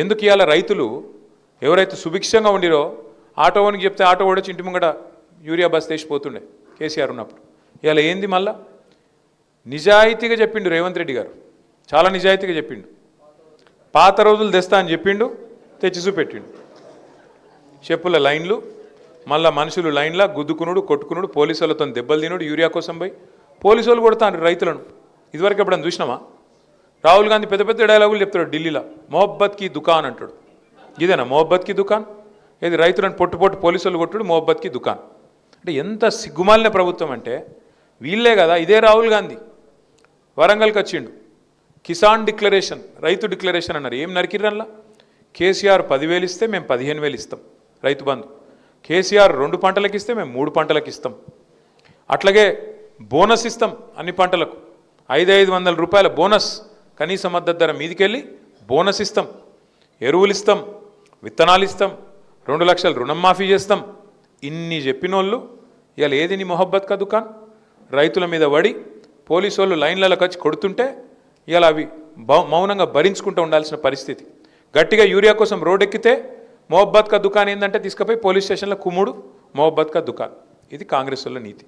ఎందుకు ఇవాళ రైతులు ఎవరైతే సుభిక్షంగా ఉండిరో ఆటో వానికి చెప్తే ఆటో కూడా ఇంటి ముంగట యూరియా బస్ తెచ్చిపోతుండే కేసీఆర్ ఉన్నప్పుడు. ఇవాళ ఏంది మళ్ళా? నిజాయితీగా చెప్పిండు రేవంత్ రెడ్డి గారు. చాలా నిజాయితీగా చెప్పిండు. పాత రోజులు తెస్తా అని చెప్పిండు తెచ్చి చూపెట్టిండు. చెప్పుల లైన్లు మళ్ళా మనుషులు లైన్లా గుద్దుకునుడు కొట్టుకునుడు పోలీసులతో దెబ్బలు తినుడు యూరియా కోసం పోయి పోలీసు వాళ్ళు కొడతాను రైతులను. ఇదివరకు ఎప్పుడైనా చూసినామా రాహుల్ గాంధీ పెద్ద పెద్ద డైలాగులు చెప్తాడు ఢిల్లీలో. మొహబ్బత్కి దుకాన్ అంటాడు. ఇదేనా మొహబ్బత్కి దుకాన్? ఏది రైతులను పొట్టు పొట్టు పోలీసులు కొట్టుడు మొహబ్బత్కి దుకాన్. అంటే ఎంత సిగ్గుమాలిన ప్రభుత్వం అంటే వీళ్ళే కదా ఇదే రాహుల్ గాంధీ. వరంగల్కి వచ్చిండు. కిసాన్ డిక్లరేషన్ రైతు డిక్లరేషన్ అన్నారు. ఏం నరికిర్రల్లా కేసీఆర్ పదివేలు ఇస్తే మేము పదిహేను వేలు ఇస్తాం రైతు బంధు. కేసీఆర్ రెండు పంటలకు ఇస్తే మేము మూడు పంటలకు ఇస్తాం. అట్లాగే బోనస్ ఇస్తాం అన్ని పంటలకు. ఐదు ఐదు వందల రూపాయల బోనస్. కనీస మద్దతు ధర మీదికెళ్ళి బోనస్ ఇస్తాం ఎరువులు ఇస్తాం విత్తనాలు ఇస్తాం రెండు లక్షలు రుణం మాఫీ చేస్తాం. ఇన్ని చెప్పినోళ్ళు ఇవాళ ఏది నీ మొహబ్బత్ కా దుకాన్? రైతుల మీద పడి పోలీసు వాళ్ళు లైన్లలో వచ్చి కొడుతుంటే ఇవాళ అవి బౌ- మౌనంగా భరించుకుంటూ ఉండాల్సిన పరిస్థితి. గట్టిగా యూరియా కోసం రోడ్ ఎక్కితే మొహబ్బత్ కా దుకాన్ ఏంటంటే తీసుకుపోయి పోలీస్ స్టేషన్లో కుమ్ముడు మొహబ్బత్ కా దుకాన్. ఇది కాంగ్రెస్ వాళ్ళ నీతి.